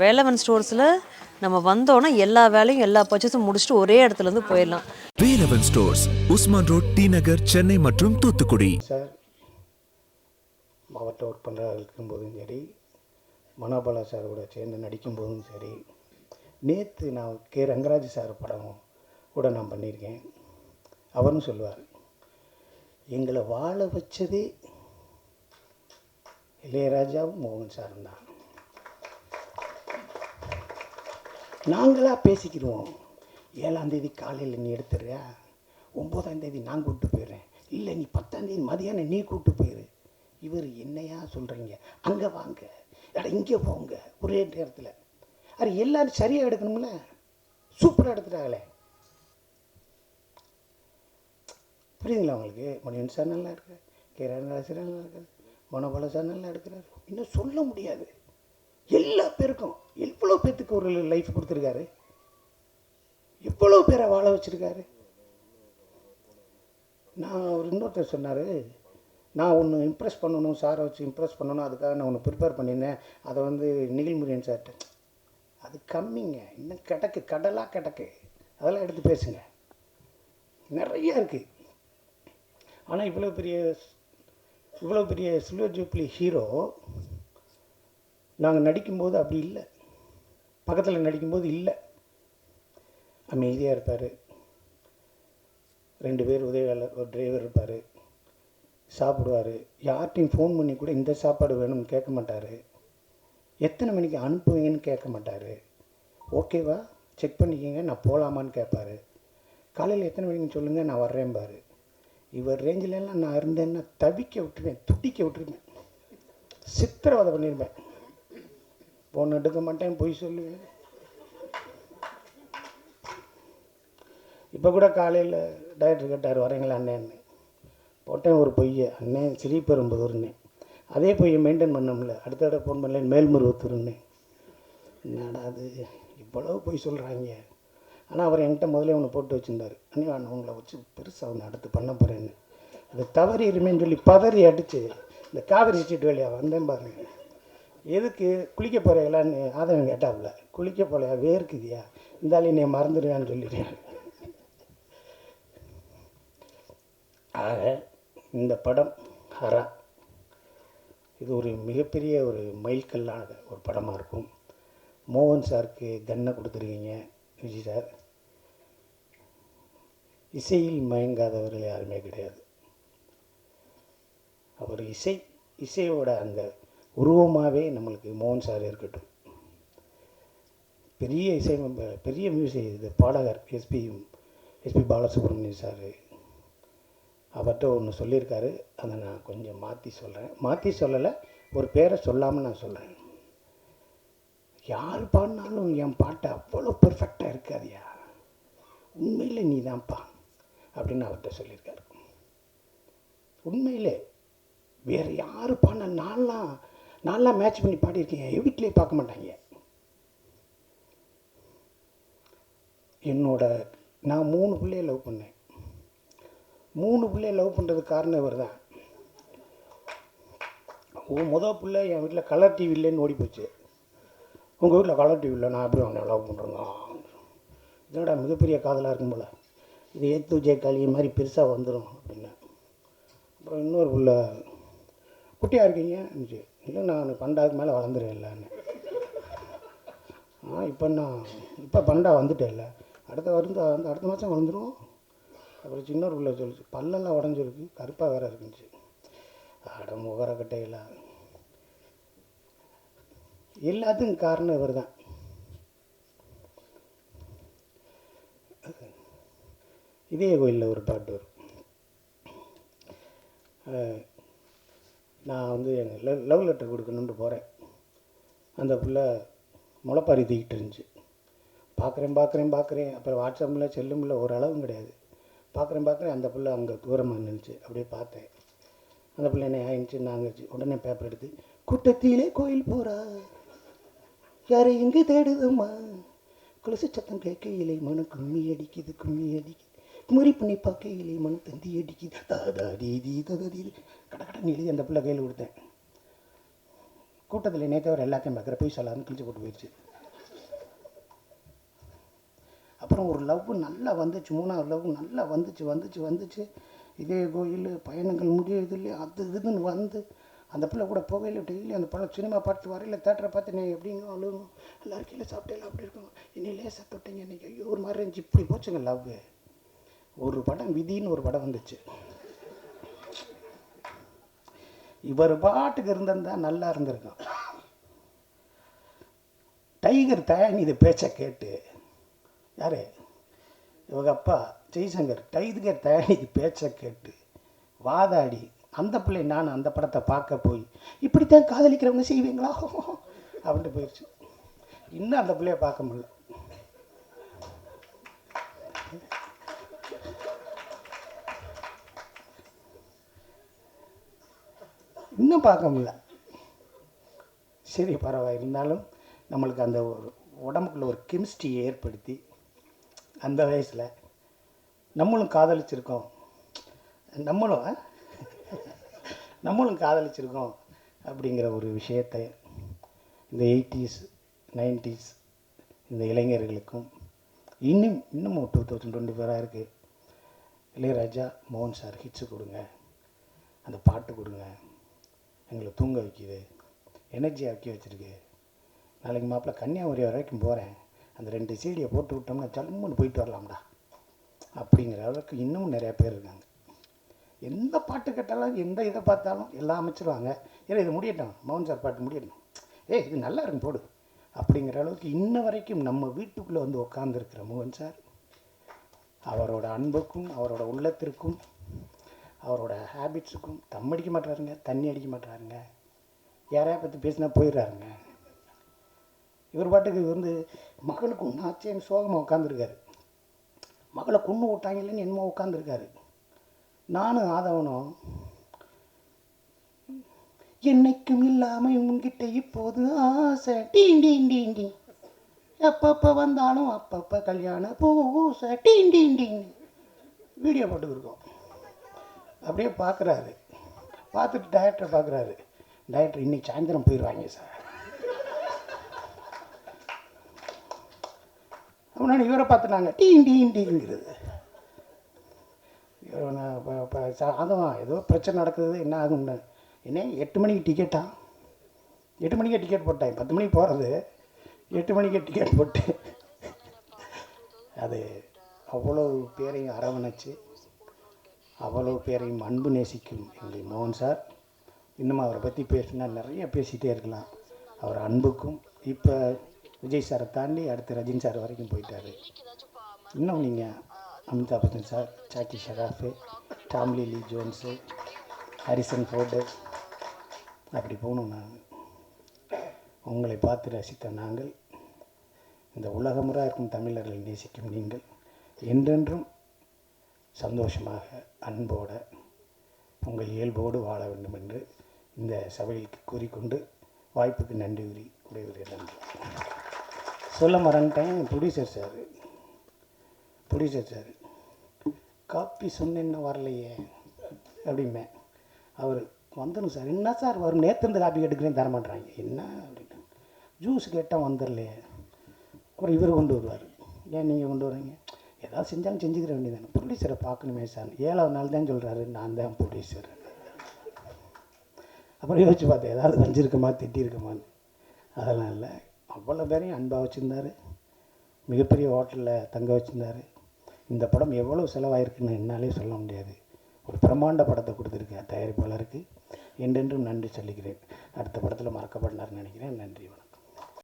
வேலவன் ஸ்டோர்ஸில் நம்ம வந்தோன்னா எல்லா வேலையும் எல்லா பர்ச்சேஸும் முடிச்சுட்டு ஒரே இடத்துல இருந்து போயிடலாம். Velavan stores Usman road T Nagar Chennai மற்றும் தூத்துக்குடி. சார் மாவட்ட ஒர்க் பண்ணுற இருக்கும்போதும் சரி மனோபாலா சார் கூட சேர்ந்து நடிக்கும்போதும் சரி நேற்று நான் கே. ரங்கராஜ் சார் படம் கூட நான் பண்ணியிருக்கேன். அவரும் சொல்லுவார் எங்களை வாழ வச்சதே இளையராஜாவும் மோகன் சாரும் தான். நாங்களாக பேசிக்கிடுவோம். ஏழாந்தேதி காலையில் நீ எடுத்துடுறியா ஒம்போதாந்தேதி நான் கூப்பிட்டு போயிடுறேன். இல்லை நீ பத்தாந்தேதி மதியானம் நீ கூப்பிட்டு போயிரு. இவர் என்னையா சொல்கிறீங்க அங்கே வாங்க. அட இங்கே போங்க. ஒரே நேரத்தில். அது எல்லாரும் சரியாக எடுக்கணும்ல? சூப்பராக எடுத்துட்டாங்களே. புரியுதுங்களா உங்களுக்கு? மணியன் சார் நல்லா இருக்கார். கே. ராசி நல்லா இருக்கார். மனோபல சார் நல்லா எடுக்கிறாரு. இன்னும் சொல்ல முடியாது. எல்லா பேருக்கும் எவ்வளோ பேர்த்துக்கு ஒரு லைஃப் கொடுத்துருக்காரு? எவ்வளோ பேரை வாழ வச்சுருக்காரு? நான் அவர் இன்னொருத்தர் சொன்னார் நான் ஒன்று இம்ப்ரெஸ் பண்ணணும் சாரை வச்சு இம்ப்ரெஸ் பண்ணணும் அதுக்காக நான் ஒன்று ப்ரிப்பேர் பண்ணியிருந்தேன். அதை வந்து நிகில்முரியன் சார்கிட்ட அது கம்மிங்க இன்னும் கிடக்கு கடலாக கிடக்கு. அதெல்லாம் எடுத்து பேசுங்க. நிறைய இருக்குது ஆனால் இவ்வளோ பெரிய இவ்வளோ பெரிய சில்வர் ஜூப்ளி ஹீரோ நாங்கள் நடிக்கும்போது அப்படி இல்லை. பக்கத்தில் நடிக்கும்போது இல்லை. அமைதியாக இருப்பார். ரெண்டு பேர் உதவியாளர் ஒரு டிரைவர் இருப்பார். சாப்பிடுவார். யார்கிட்டையும் ஃபோன் பண்ணி கூட இந்த சாப்பாடு வேணும்னு கேட்க மாட்டார். எத்தனை மணிக்கு அனுப்புவீங்கன்னு கேட்க மாட்டார். ஓகேவா செக் பண்ணிக்கிங்க நான் போகலாமான்னு கேட்பார். காலையில் எத்தனை மணிக்கு சொல்லுங்கள் நான் வர்றேன்பாரு. இவர் ரேஞ்சிலெல்லாம் நான் இருந்தேன்னா தவிக்க விட்டுருவேன் துடிக்க விட்டுருவேன். சித்திரவதை பண்ணியிருப்பேன் ஃபோன் எடுக்க மாட்டேன் பொய் சொல்லுவேன் இப்போ கூட காலையில் டைரக்டர் கேட்டார் வரீங்களா அண்ணேன்னு? போட்டேன் ஒரு பொய்யை. அண்ணன் ஸ்ரீபெரும்புதூர்னு அதே பொய்யை மெயின்டைன் பண்ணோம்ல. அடுத்த தடவை ஃபோன் பண்ணல மேல்மருவத்தூர்னு என்னடா அது? இவ்வளவு பொய் சொல்கிறாங்க ஆனால் அவர் என்கிட்ட முதல்ல ஒன்று போட்டு வச்சுருந்தார். அண்ணே நான் உங்களை வச்சு பெருசாக ஒன்று அடுத்து பண்ண போகிறேன்னு அது தவறி இருமேன்னு சொல்லி பதறி அடித்து இந்த காவிரி சீட்டு வழியாக வந்தேன் பாருங்கள் எதுக்கு குளிக்க போகிறீங்களான்னு ஆதவன் கேட்டாப்புல. குளிக்க போகலையா வேர்க்குதியா? இருந்தாலும் நீ மறந்துடுவேன்னு சொல்லிடுறேன் ஆக இந்த படம் ஹரா. இது ஒரு மிகப்பெரிய ஒரு மைல்கல்லான ஒரு படமாக இருக்கும். மோகன் சாருக்கு கன்னை கொடுத்துருக்கீங்க விஜய் சார். இசையில் மயங்காதவர்கள் யாருமே கிடையாது. அவர் இசை இசையோட அந்த உருவமாகவே நம்மளுக்கு மோகன் சார் இருக்கட்டும். பெரிய இசை பெரிய மியூசிக் இது பாடகர் எஸ்பி எஸ்பி பாலசுப்ரமணியம் சார். அவர்கிட்ட ஒன்று சொல்லியிருக்காரு. அதை நான் கொஞ்சம் மாற்றி சொல்கிறேன் மாற்றி சொல்லலை ஒரு பேரை சொல்லாமல் நான் சொல்கிறேன் யார் பாடினாலும் என் பாட்டு அவ்வளோ பெர்ஃபெக்டாக இருக்காதியா? உண்மையில் நீ தான்ப்பா அப்படின்னு அவர்கிட்ட சொல்லியிருக்காரு. உண்மையிலே வேறு யார் பாடின நான்லாம் நான்லாம் மேட்ச் பண்ணி பாடியிருக்கேன் என் வீட்டிலே பார்க்க மாட்டாங்க. என்னோட நான் மூணு பிள்ளைய லவ் பண்ணேன். மூணு பிள்ளைய லவ் பண்ணுறதுக்கு காரணம் இவர் தான். மொதல் பிள்ளை என் வீட்டில் கலர் டிவி இல்லைன்னு ஓடி போச்சு. உங்கள் வீட்டில் கலர் டிவி இல்லை நான் எப்படி அவனை லவ் பண்ணுறேங்க இதனோட மிகப்பெரிய காதலாக இருக்கும் போல். இது ஏத்து ஜெய காளி மாதிரி பெருசாக வந்துடும் அப்படின்னு. அப்புறம் இன்னொரு பிள்ளை குட்டியாக இருக்கீங்க? இருந்துச்சு இல்லை நான் பண்டாவுக்கு மேலே வளர்ந்துருவேன் இல்லைன்னு. ஆ இப்போ நான் இப்போ பண்டா வந்துட்டேன் இல்லை. அடுத்த வருந்த வந்து அடுத்த மாதம் வந்துடும் அப்புறம் சின்ன ஒரு பிள்ளை சொல்லிச்சு பல்லெல்லாம் உடஞ்சிருக்கு கருப்பாக வேற இருந்துச்சு. அட முகர கட்டையில் எல்லாத்துக்கும் காரணம் இவர் தான் இதே கோயிலில் ஒரு பாட்டு வரும். நான் வந்து எங்கள் லவ் லவ் லெட்டர் கொடுக்கணுன்ட்டு போகிறேன் அந்த பிள்ளை முளைப்பாரி தூக்கிட்டு இருந்துச்சு. பார்க்குறேன் பார்க்குறேன் பார்க்குறேன் அப்புறம் வாட்ஸ்அப்பில் செல்லுமில்ல ஒரு அளவும் கிடையாது. பார்க்குறேன் பார்க்குறேன் அந்த பிள்ளை அங்கே தூரமாக நின்றுச்சு அப்படியே பார்த்தேன். அந்த பிள்ளை என்ன ஆயிடுச்சு? நாங்கள் உடனே பேப்பர் எடுத்து கூட்டத்திலே கோயில் போகிறா யாரை எங்கே தேடுதம்மா குலசு சத்தம் கேட்க இலை மனு கும்மி அடிக்குது கும்மி அடிக்குது. குமரி பண்ணி பார்க்கையிலே மனம் தந்தி அடிக்குது. தாதா தீதி ததா தீதி கட கடன் எழுதி அந்த பிள்ளை கையில் கொடுத்தேன். கூட்டத்தில் நேற்றவர் எல்லாத்தையும் பார்க்குற போய் சொல்லாதுன்னு கிழிச்சு போட்டு போயிடுச்சு அப்புறம் ஒரு லவ் நல்லா வந்துச்சு மூணாவது லவ் நல்லா வந்துச்சு வந்துச்சு வந்துச்சு. இதே கோயில் பயணங்கள் முடியுது இல்லையா அது இதுன்னு வந்து. அந்த பிள்ளை கூட போகையில் டெய்லி அந்த படம் சினிமா பார்த்து வரையில் தேட்டரை பார்த்து நீ எப்படிங்க அழுகும் எல்லாரும் கீழே சாப்பிட்டேல அப்படி இருக்கும். இன்னி லேசாக தொட்டீங்க இன்னைக்கு ஐயோ ஒரு மாதிரி இருந்துச்சு. இப்படி போச்சுங்க லவ் ஒரு படம் விதின்னு ஒரு படம் வந்துச்சு. இவர் பாட்டுக்கு இருந்திருந்தா நல்லா இருந்திருக்கும். டைகர் தயானி இது பேச்சை கேட்டு யாரு? இவங்க அப்பா ஜெய்சங்கர் டைகர் தயானி இது பேச்சை கேட்டு வாதாடி அந்த பிள்ளை நான் அந்த படத்தை பார்க்க போய் இப்படித்தான் காதலிக்கிறவங்க செய்வீங்களா? அப்படின்ட்டு போயிடுச்சு இன்னும் அந்த பிள்ளைய பார்க்க முடியல. இன்னும் பார்க்க முடியல. சரி பரவாயில்ல. இருந்தாலும் நம்மளுக்கு அந்த ஒரு உடம்புக்குள்ள ஒரு கெமிஸ்ட்ரி ஏற்படுத்தி அந்த வயசில் நம்மளும் காதலிச்சிருக்கோம். நம்மளும் நம்மளும் காதலிச்சிருக்கோம் அப்படிங்கிற ஒரு விஷயத்தை இந்த எயிட்டிஸ் நைன்டிஸ் இந்த இளைஞர்களுக்கும் இன்னும் இன்னும் டூ தௌசண்ட் டுவெண்ட்டி ஃபோராக இருக்குது இளையராஜா மோகன் சார் ஹிட்ஸு கொடுங்க. அந்த பாட்டு கொடுங்க. எங்களை தூங்க வைக்குது. எனர்ஜி ஆக்கி வச்சுருக்கு. நாளைக்கு மாப்பிள்ள கன்னியாகுமரி வரைக்கும் போகிறேன் அந்த ரெண்டு சீடியை போட்டு விட்டோம்னா ஜல்முன்னு போயிட்டு வரலாம்டா. அப்படிங்கிற அளவுக்கு இன்னமும் நிறையா பேர் இருக்காங்க. எந்த பாட்டு கேட்டாலும் எந்த இதை பார்த்தாலும் எல்லாம் அமைச்சிருவாங்க. ஏன்னா இது முடியட்டும். மௌன் சார் பாட்டு முடியட்டும். ஏய் இது நல்லா இருக்கும் போடு. அப்படிங்கிற அளவுக்கு இன்ன வரைக்கும் நம்ம வீட்டுக்குள்ளே வந்து உட்காந்துருக்கிற மோகன் சார் அவரோட அன்புக்கும் அவரோட உள்ளத்திற்கும் அவரோட ஹேபிட்ஸுக்கும் தம் அடிக்க மாட்டாருங்க தண்ணி அடிக்க மாட்டாருங்க. யாரையா பற்றி பேசினா போயிடுறாருங்க. இவர் பாட்டுக்கு வந்து மகளுக்கு ஒன்றாச்சேன்னு சோகமாக உட்காந்துருக்காரு மகளை கொண்டு விட்டாங்கல்லன்னு என்னமோ உட்காந்துருக்காரு நானும் ஆதவனும் என்னைக்கும் இல்லாமல் உங்ககிட்ட இப்போது ஆசை. டீன் டீன் டீன் டீன் எப்பப்போ வந்தாலும் அப்பப்போ கல்யாண பூசை. டீன் டீன் டீன் வீடியோ போட்டுக்கிருக்கோம் அப்படியே பார்க்குறாரு. பார்த்துட்டு டைரக்டரை பார்க்குறாரு. டைரக்டர் இன்னைக்கு சாயந்தரம் போயிடுவாங்க சார். முன்னாடி இவரை பார்த்து நாங்கள் டீன் டீன் டீங்கிறது இவர் அதான் ஏதோ பிரச்சனை நடக்குது என்ன ஆகும்னு. என்ன? எட்டு மணிக்கு டிக்கெட்டா எட்டு மணிக்கே டிக்கெட் போட்டேன். பத்து மணிக்கு போகிறது எட்டு மணிக்கே டிக்கெட் போட்டு. அது அவ்வளோ பேரையும் அரவணைச்சு அவ்வளோ பேரையும் அன்பு நேசிக்கும் எங்கள் மோகன் சார். இன்னும் அவரை பற்றி பேசினா நிறைய பேசிகிட்டே இருக்கலாம். அவர் அன்புக்கும் இப்போ விஜய் சாரை தாண்டி அடுத்து ரஜினி சார் வரைக்கும் போயிட்டாரு. இன்னும் நீங்கள் Amitabh Bachchan sir Jackie Shroff Tommy Lee Jones Harrison Ford அப்படி போகணும் நான். உங்களை பார்த்து ரசித்த நாங்கள் இந்த உலகமுறை இருக்கும் தமிழர்களை நேசிக்கும் நீங்கள். என்றென்றும் சந்தோஷமாக அன்போடு உங்கள் இயல்போடு வாழ வேண்டும் என்று இந்த சபையில் கூறிக்கொண்டு வாய்ப்புக்கு நன்றி கூறி விடைபெறுகிறேன். நன்றி. சொல்ல மறந்துட்டேன். Producer sir producer sir copy சொன்னேன்னு வரலையே அப்படிமே அவர் வந்துடும் சார். என்ன சார் வரும்? நேற்று இந்த காப்பி கேட்டுக்கிறேன் தரமாட்டாங்க என்ன அப்படின்னு ஜூஸ் கேட்டால் வந்துடலையே அப்புறம் இவர் கொண்டு வருவார். ஏன் நீங்கள் கொண்டு வரீங்க ஏதாவது செஞ்சாலும் செஞ்சுக்கிற வேண்டியதானே ப்ரொடியூசரை பார்க்கணுமே சார். ஏழாவது நாள் தான் சொல்கிறாரு நான் தான் ப்ரொடியூசர் அப்புறம் யோசிச்சு பார்த்தேன் ஏதாவது வஞ்சிருக்குமா திட்டியிருக்கமான்னு அதெல்லாம் இல்லை. அவ்வளோ பேரையும் அன்பாக வச்சுருந்தாரு. மிகப்பெரிய ஹோட்டலில் தங்க வச்சுருந்தாரு. இந்த படம் எவ்வளோ செலவாயிருக்குன்னு என்னாலே சொல்ல முடியாது. ஒரு பிரம்மாண்ட படத்தை கொடுத்துருக்கேன் தயாரிப்பாளருக்கு. என்றென்றும் நன்றி சொல்லிக்கிறேன். அடுத்த படத்தில் மறக்கப்படலார்னு நினைக்கிறேன். நன்றி வணக்கம்.